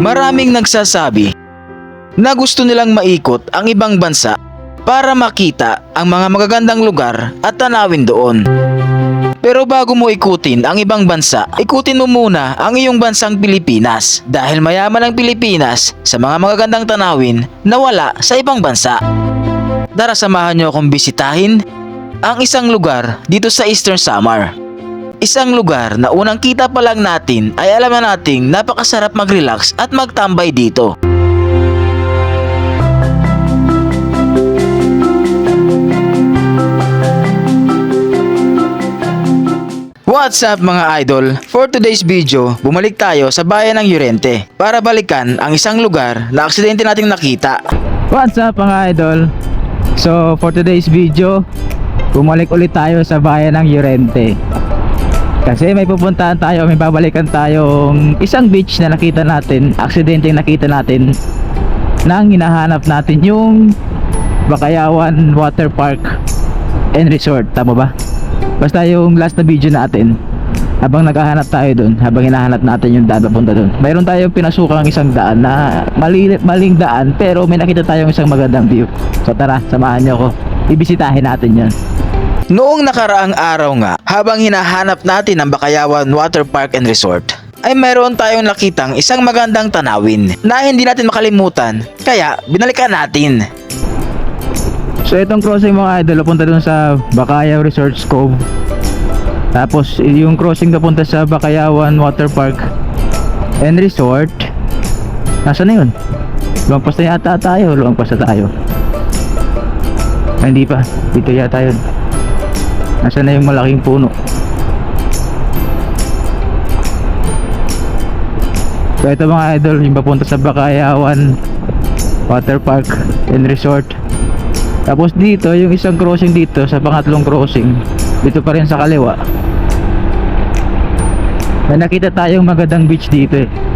Maraming nagsasabi na gusto nilang maikot ang ibang bansa para makita ang mga magagandang lugar at tanawin doon. Pero bago mo ikutin ang ibang bansa, ikutin mo muna ang iyong bansang Pilipinas dahil mayaman ang Pilipinas sa mga magagandang tanawin na wala sa ibang bansa. Tara samahan niyo akong bisitahin ang isang lugar dito sa Eastern Samar. Isang lugar na unang kita pa lang natin ay alam na nating napakasarap mag-relax at magtambay dito. What's up mga idol? For today's video, bumalik tayo sa bayan ng Yurente para balikan ang isang lugar na aksidente nating nakita. What's up mga idol? So for today's video, bumalik ulit tayo sa bayan ng Llorente. Kasi may pupuntahan tayo, may babalikan tayong isang beach na nakita natin, aksidente yung nakita natin nang hinahanap natin yung Bakayawan Water Park and Resort, tama ba? Basta yung last na video natin habang naghahanap tayo doon, habang hinahanap natin yung daan papunta doon. Mayroon tayong pinasukang isang daan na mali, maling daan pero may nakita tayong isang magandang view. So tara, samahan niyo ako. Ibisitahin natin 'yon. Noong nakaraang araw nga, habang hinahanap natin ang Bakayawan Water Park and Resort, ay meron tayong nakitang isang magandang tanawin na hindi natin makalimutan, kaya binalikan natin. So itong crossing mga idol, punta doon sa Bakayaw Resorts Cove. Tapos yung crossing papunta sa Bakayawan Water Park and Resort. Nasaan na yun? Lumagpas na yata tayo, lumagpas na tayo. Ay, hindi pa, dito yata yun. Nasaan na yung malaking puno? So ito mga idol, yung papunta sa Bakayawan Water Park and Resort. Tapos dito, yung isang crossing dito sa pangatlong crossing, dito pa rin sa kaliwa. May nakita tayong magandang beach dito eh.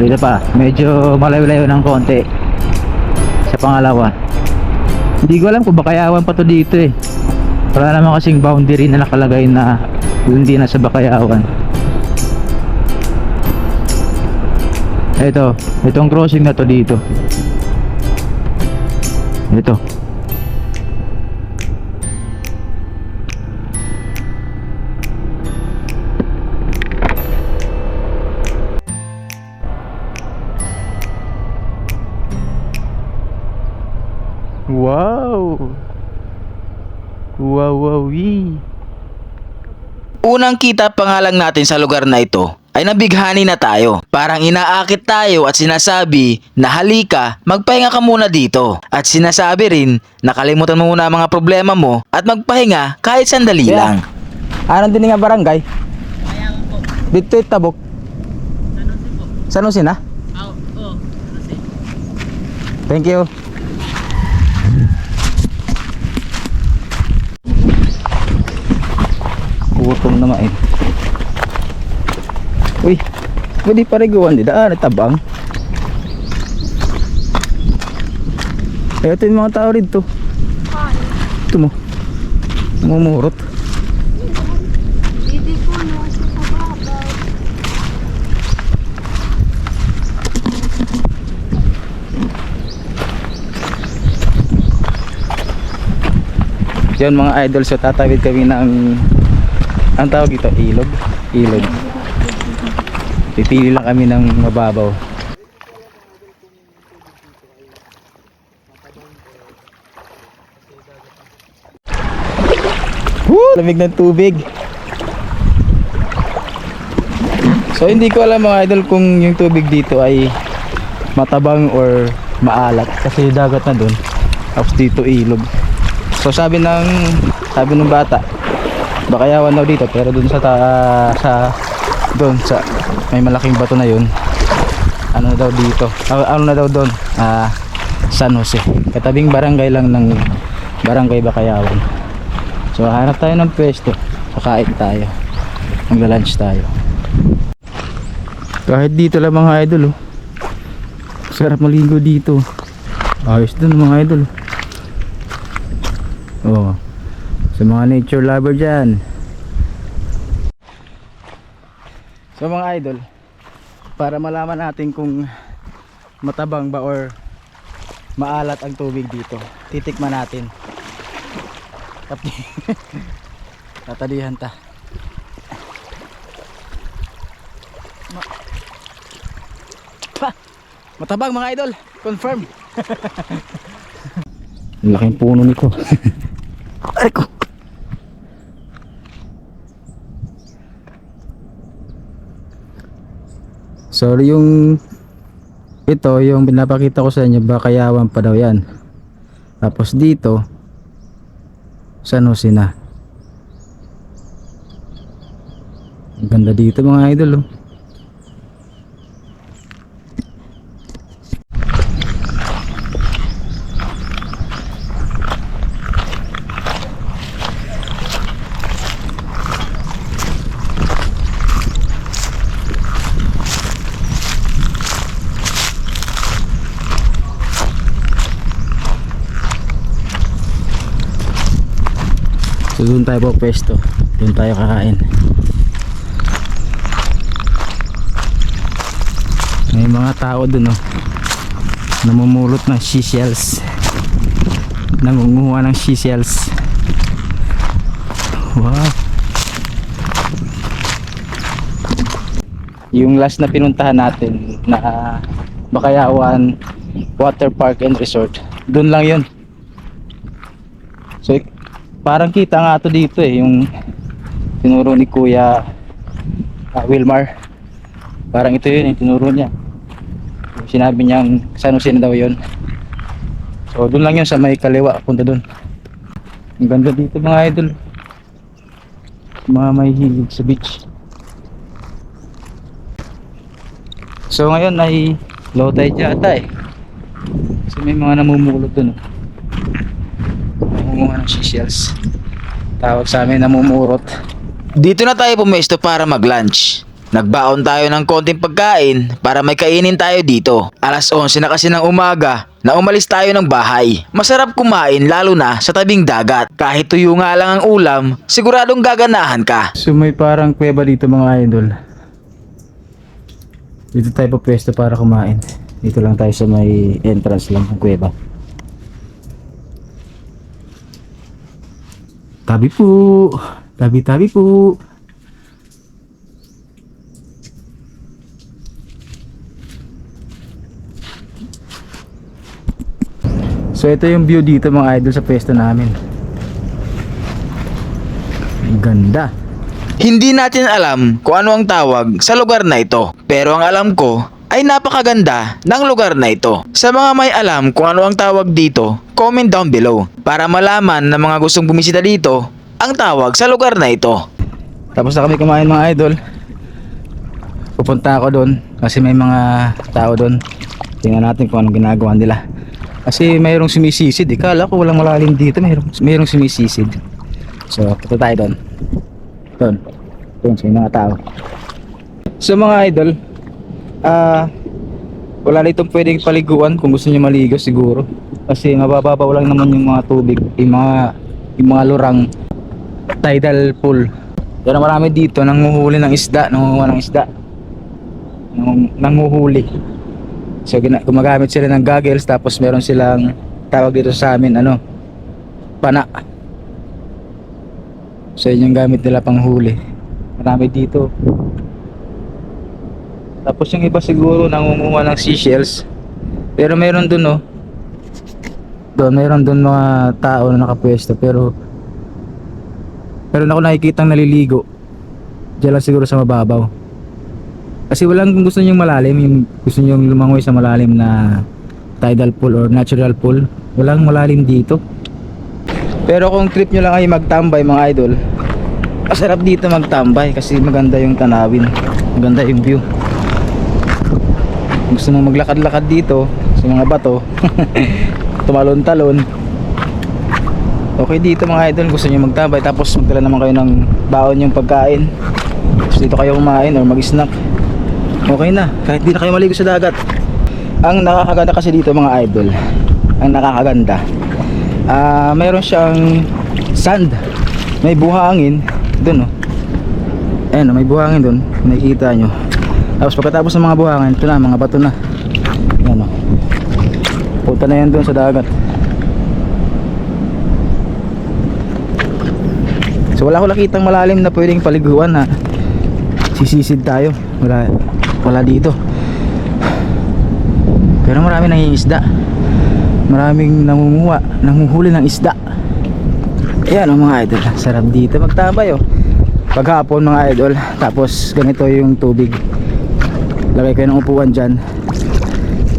Dito pa, medyo malayo-layo ng konti sa pangalawa. Hindi ko alam kung bakayawan pa to dito eh. Wala naman kasing boundary na nakalagay na hindi na sa bakayawan. Ito, itong crossing na to dito. Ito. Wow! Wow, wow, wee. Unang kita pa nga lang natin sa lugar na ito ay nabighani na tayo. Parang inaakit tayo at sinasabi na halika, magpahinga ka muna dito. At sinasabi rin na kalimutan mo muna ang mga problema mo at magpahinga kahit sandali Yeah. lang. Anong din nga barangay? Dito yung tabok. San Jose na? Thank you. Gutom na nga eh. Uy, pwede pa rin gawan dito. Ah, natabang. Eh, ito yung mga tao rito. Ito mo. Mumurot. Yan mga idol, so tatawid kami ng ang tawag ito, ilog. Ilog. Pipili lang kami ng mababaw. Woo! Lamig ng tubig. So hindi ko alam mga idol kung yung tubig dito ay matabang or maalat kasi dagat na dun. Tapos dito ilog. So sabi ng sabi ng bata, bakayawan daw dito pero dun sa ta, sa doon sa may malaking bato na yun. Ano na daw dito? Ah, ano na daw doon? Ah, San Jose. Katabing barangay lang ng barangay Bakayawan. So hanap tayo ng pwesto. Kakain tayo. Magla-lunch tayo. Kahit dito lang mga idol oh. Sarap maligo dito. Ayos dun mga idol. Oh. Sa mga nature lover dyan. So mga idol, para malaman natin kung matabang ba or maalat ang tubig dito, titikman natin. Tatalihan ta. Ma- pa! Matabang mga idol, confirm. Ang laking puno nito. Ay ko. So yung ito yung pinapakita ko sa inyo bakayawan pa daw yan. Tapos dito San Jose na. Ganda dito mga idol oh. So doon tayo po pwesto. Doon tayo kakain. May mga tao doon oh. Namumulot ng seashells. Nangunguha ng seashells. Wow. Yung last na pinuntahan natin na Bakayawan Water Park and Resort. Doon lang 'yon. So parang kita nga to dito eh yung tinuro ni Kuya ah, Wilmar. Parang ito yun yung tinuro niya. Sinabi niyang San Jose na yun. So doon lang yun sa may kaliwa punta doon ang ganda dito mga idol. Mga may hilig sa beach. So ngayon ay low tide yata eh. Kasi may mga namumulot doon oh nangunguha ng seashells tawag sa amin namumurot Dito na tayo pumesto para mag-lunch. Nagbaon tayo ng konting pagkain para may kainin tayo dito. Alas 11 na kasi ng umaga na umalis tayo ng bahay. Masarap kumain lalo na sa tabing dagat. Kahit tuyo nga lang ang ulam, siguradong gaganahan ka. so may parang kuweba dito mga idol dito tayo pwesto para kumain dito lang tayo sa may entrance lang ng kuweba tabi po tabi tabi po So ito yung view dito mga idol sa pwesto namin. Ang ganda. Hindi natin alam kung ano ang tawag sa lugar na ito. Pero ang alam ko ay napakaganda ng lugar na ito. Sa mga may alam kung ano ang tawag dito, comment down below para malaman ng mga gustong bumisita dito ang tawag sa lugar na ito. Tapos na kami kumain mga idol. Pupunta ako doon kasi may mga tao doon. Tingnan natin kung anong ginagawa nila. Kasi mayroong sumisisid. Eh. Kala ko walang malalim dito. Mayroong, mayroong sumisisid. So, punta tayo doon. Doon. Doon sa mga tao. So mga idol, ah wala na itong pwedeng paliguan kung gusto niyo maligo siguro. Kasi mabababaw lang naman yung mga tubig, yung mga yung mga lurang tidal pool. Pero marami dito nanguhuli ng isda, nangunguha ng isda. Nang, nanguhuli. So gumagamit sila ng goggles tapos meron silang tawag dito sa amin ano pana. So yun yung gamit nila pang huli. Marami dito. Tapos yung iba siguro nangunguha ng seashells. Pero meron dun oh. Doon meron dun mga tao na nakapwesto pero pero ako nakikita naliligo. Diyan lang siguro sa mababaw. Kasi walang kung gusto nyong malalim, yung gusto nyong lumangoy sa malalim na tidal pool or natural pool, walang malalim dito. Pero kung trip nyo lang ay magtambay mga idol, masarap dito magtambay kasi maganda yung tanawin, maganda yung view. Gusto mo maglakad-lakad dito sa mga bato, tumalon-talon, Okay dito mga idol, gusto niyo magtabay tapos magdala naman kayo ng baon yung pagkain. Tapos dito kayo kumain or mag-snack. Okay na, kahit di na kayo maligo sa dagat. Ang nakakaganda kasi dito mga idol, ang nakakaganda, ah mayroon siyang sand, may buhangin, dun oh. Ayan oh, may buhangin dun, nakikita nyo. Tapos pagkatapos ng mga buhangin, ito na, mga bato na. Ayan oh. Punta na yan dun sa dagat. So wala ko nakitang malalim na pwedeng paliguan ha. Sisisid tayo. Wala wala dito. Pero marami nangingisda. Maraming nangunguha, nanguhuli ng isda. Ayan oh, mga idol, sarap dito magtabay oh. Paghapon mga idol, tapos ganito yung tubig. Lagay kayo ng upuan dyan.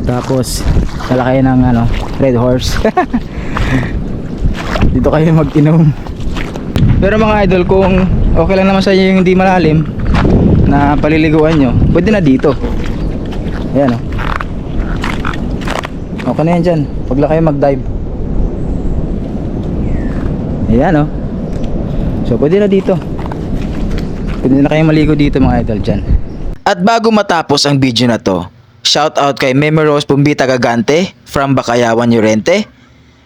Tapos lalakay ng ano, red horse. dito kayo mag-inom. Pero mga idol, kung okay lang naman sa inyo yung hindi malalim na paliliguan nyo, pwede na dito. Ayan o. Okay na yan dyan. Pag lang kayo mag-dive. Ayan o. So, pwede na dito. Pwede na kayo maligo dito mga idol dyan. At bago matapos ang video na to, shout out kay Meme Rose Pumbita Gagante from Bakayawan, Llorente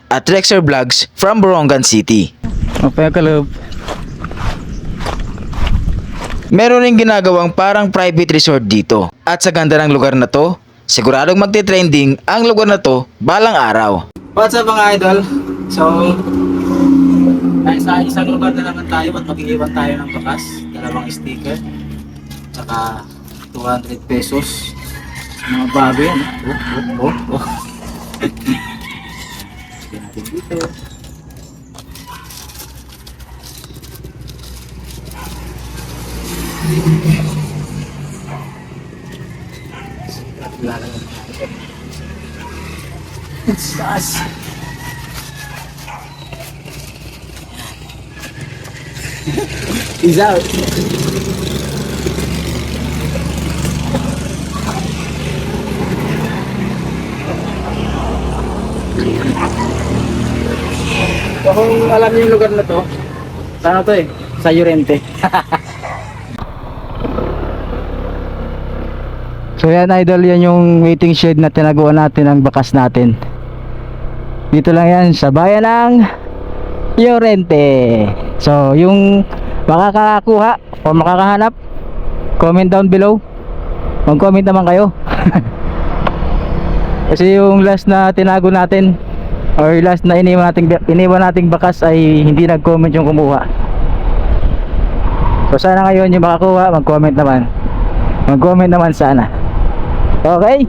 at Rexer Vlogs from Borongan City. Mapaya ka loob. Meron ring ginagawang parang private resort dito. At sa ganda ng lugar na to, siguradong magte-trending ang lugar na to balang araw. What's up mga idol? So, ay sa isang lugar na naman tayo at mag-iwan tayo ng bakas. Dalawang sticker. Tsaka 200 pesos. Mga bago yan. Oh, oh, oh, oh. Natin dito. It's us. He's out. Alam niyo yung lugar na to, sana to eh, sa Llorente. so yan idol, yan yung waiting shed na tinaguan natin ang bakas natin. Dito lang yan sa bayan ng Llorente. So, yung makakakuha o makakahanap, comment down below. Mag-comment naman kayo. Kasi yung last na tinago natin or last na iniwan nating iniwan nating bakas ay hindi nag-comment yung kumuha. So sana ngayon yung makakuha, mag-comment naman. Mag-comment naman sana. Okay?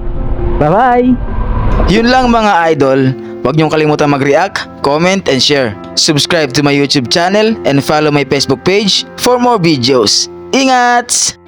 Bye-bye. Yun lang mga idol. Huwag niyong kalimutan mag-react, comment, and share. Subscribe to my YouTube channel and follow my Facebook page for more videos. Ingat!